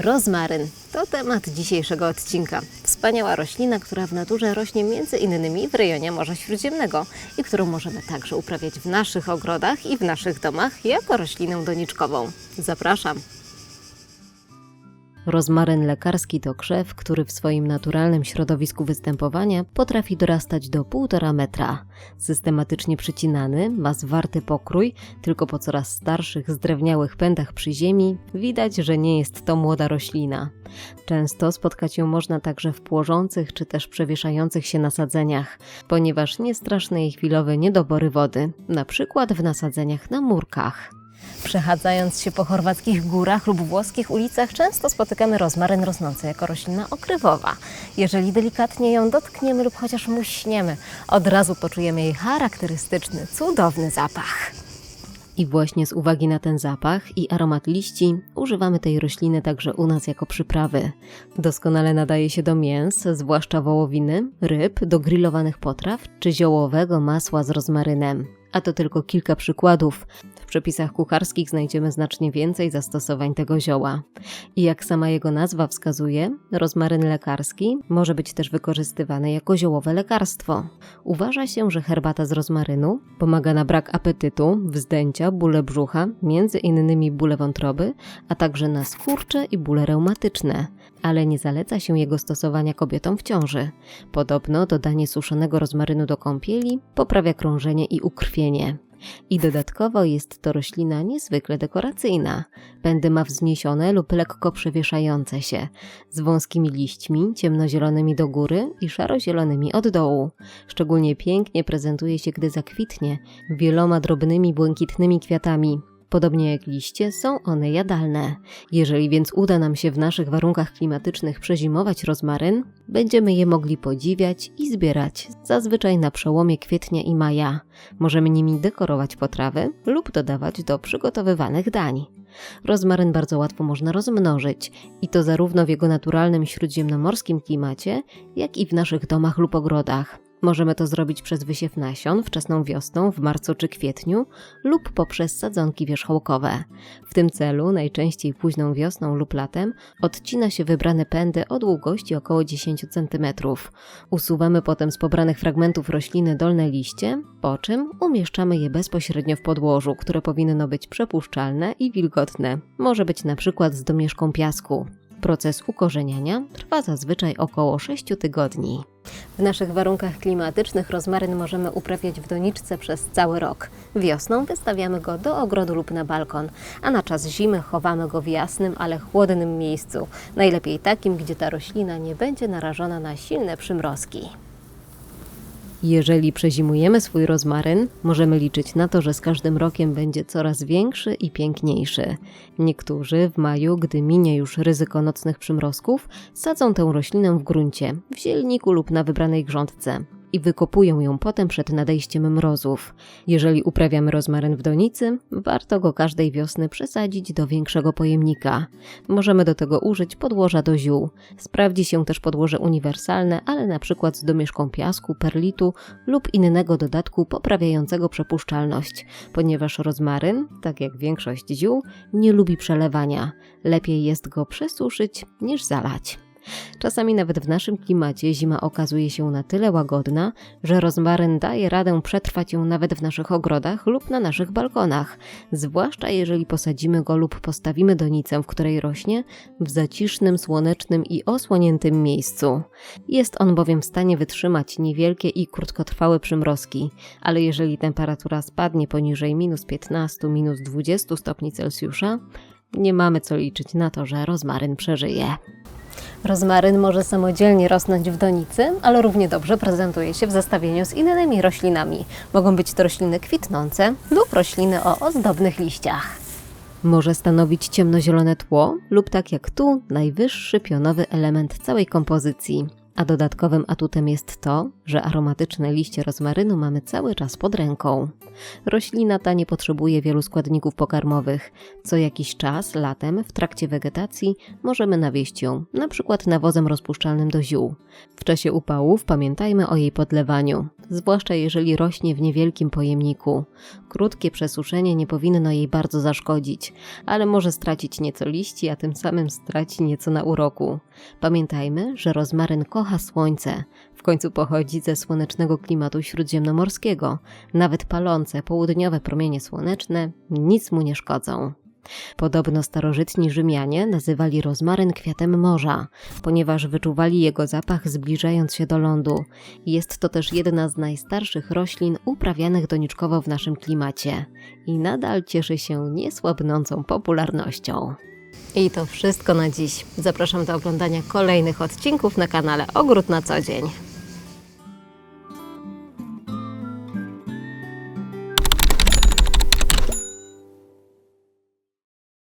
Rozmaryn to temat dzisiejszego odcinka. Wspaniała roślina, która w naturze rośnie między innymi w rejonie Morza Śródziemnego i którą możemy także uprawiać w naszych ogrodach i w naszych domach jako roślinę doniczkową. Zapraszam! Rozmaryn lekarski to krzew, który w swoim naturalnym środowisku występowania potrafi dorastać do 1,5 metra. Systematycznie przycinany, ma zwarty pokrój, tylko po coraz starszych, zdrewniałych pędach przy ziemi widać, że nie jest to młoda roślina. Często spotkać ją można także w płożących czy też przewieszających się nasadzeniach, ponieważ nie straszne jej chwilowe niedobory wody, na przykład w nasadzeniach na murkach. Przechadzając się po chorwackich górach lub włoskich ulicach, często spotykamy rozmaryn rosnący jako roślina okrywowa. Jeżeli delikatnie ją dotkniemy lub chociaż muśniemy, od razu poczujemy jej charakterystyczny, cudowny zapach. I właśnie z uwagi na ten zapach i aromat liści używamy tej rośliny także u nas jako przyprawy. Doskonale nadaje się do mięs, zwłaszcza wołowiny, ryb, do grillowanych potraw czy ziołowego masła z rozmarynem. A to tylko kilka przykładów. Przepisach kucharskich znajdziemy znacznie więcej zastosowań tego zioła. I jak sama jego nazwa wskazuje, rozmaryn lekarski może być też wykorzystywany jako ziołowe lekarstwo. Uważa się, że herbata z rozmarynu pomaga na brak apetytu, wzdęcia, bóle brzucha, między innymi bóle wątroby, a także na skurcze i bóle reumatyczne. Ale nie zaleca się jego stosowania kobietom w ciąży. Podobno dodanie suszonego rozmarynu do kąpieli poprawia krążenie i ukrwienie. I dodatkowo jest to roślina niezwykle dekoracyjna. Pędy ma wzniesione lub lekko przewieszające się, z wąskimi liśćmi, ciemnozielonymi do góry i szarozielonymi od dołu. Szczególnie pięknie prezentuje się, gdy zakwitnie, wieloma drobnymi błękitnymi kwiatami, Podobnie jak liście, są one jadalne. Jeżeli więc uda nam się w naszych warunkach klimatycznych przezimować rozmaryn, będziemy je mogli podziwiać i zbierać, zazwyczaj na przełomie kwietnia i maja. Możemy nimi dekorować potrawy lub dodawać do przygotowywanych dań. Rozmaryn bardzo łatwo można rozmnożyć i to zarówno w jego naturalnym śródziemnomorskim klimacie, jak i w naszych domach lub ogrodach. Możemy to zrobić przez wysiew nasion wczesną wiosną w marcu czy kwietniu lub poprzez sadzonki wierzchołkowe. W tym celu, najczęściej późną wiosną lub latem, odcina się wybrane pędy o długości około 10 cm. Usuwamy potem z pobranych fragmentów rośliny dolne liście, po czym umieszczamy je bezpośrednio w podłożu, które powinno być przepuszczalne i wilgotne. Może być na przykład z domieszką piasku. Proces ukorzeniania trwa zazwyczaj około 6 tygodni. W naszych warunkach klimatycznych rozmaryn możemy uprawiać w doniczce przez cały rok. Wiosną wystawiamy go do ogrodu lub na balkon, a na czas zimy chowamy go w jasnym, ale chłodnym miejscu. Najlepiej takim, gdzie ta roślina nie będzie narażona na silne przymrozki. Jeżeli przezimujemy swój rozmaryn, możemy liczyć na to, że z każdym rokiem będzie coraz większy i piękniejszy. Niektórzy w maju, gdy minie już ryzyko nocnych przymrozków, sadzą tę roślinę w gruncie, w zielniku lub na wybranej grządce i wykopują ją potem przed nadejściem mrozów. Jeżeli uprawiamy rozmaryn w donicy, warto go każdej wiosny przesadzić do większego pojemnika. Możemy do tego użyć podłoża do ziół. Sprawdzi się też podłoże uniwersalne, ale na przykład z domieszką piasku, perlitu lub innego dodatku poprawiającego przepuszczalność, ponieważ rozmaryn, tak jak większość ziół, nie lubi przelewania. Lepiej jest go przesuszyć niż zalać. Czasami nawet w naszym klimacie zima okazuje się na tyle łagodna, że rozmaryn daje radę przetrwać ją nawet w naszych ogrodach lub na naszych balkonach, zwłaszcza jeżeli posadzimy go lub postawimy donicę, w której rośnie, w zacisznym, słonecznym i osłoniętym miejscu. Jest on bowiem w stanie wytrzymać niewielkie i krótkotrwałe przymrozki, ale jeżeli temperatura spadnie poniżej minus 15, minus 20 stopni Celsjusza, nie mamy co liczyć na to, że rozmaryn przeżyje. Rozmaryn może samodzielnie rosnąć w donicy, ale równie dobrze prezentuje się w zestawieniu z innymi roślinami. Mogą być to rośliny kwitnące lub rośliny o ozdobnych liściach. Może stanowić ciemnozielone tło lub tak jak tu najwyższy pionowy element całej kompozycji A dodatkowym atutem jest to, że aromatyczne liście rozmarynu mamy cały czas pod ręką. Roślina ta nie potrzebuje wielu składników pokarmowych. Co jakiś czas, latem, w trakcie wegetacji, możemy nawieść ją, przykład nawozem rozpuszczalnym do ziół. W czasie upałów pamiętajmy o jej podlewaniu, zwłaszcza jeżeli rośnie w niewielkim pojemniku. Krótkie przesuszenie nie powinno jej bardzo zaszkodzić, ale może stracić nieco liści, a tym samym straci nieco na uroku. Pamiętajmy, że rozmaryn kocha słońce. W końcu pochodzi ze słonecznego klimatu śródziemnomorskiego. Nawet palące południowe promienie słoneczne nic mu nie szkodzą. Podobno starożytni Rzymianie nazywali rozmaryn kwiatem morza, ponieważ wyczuwali jego zapach zbliżając się do lądu. Jest to też jedna z najstarszych roślin uprawianych doniczkowo w naszym klimacie i nadal cieszy się niesłabnącą popularnością. I to wszystko na dziś. Zapraszam do oglądania kolejnych odcinków na kanale Ogród na co dzień.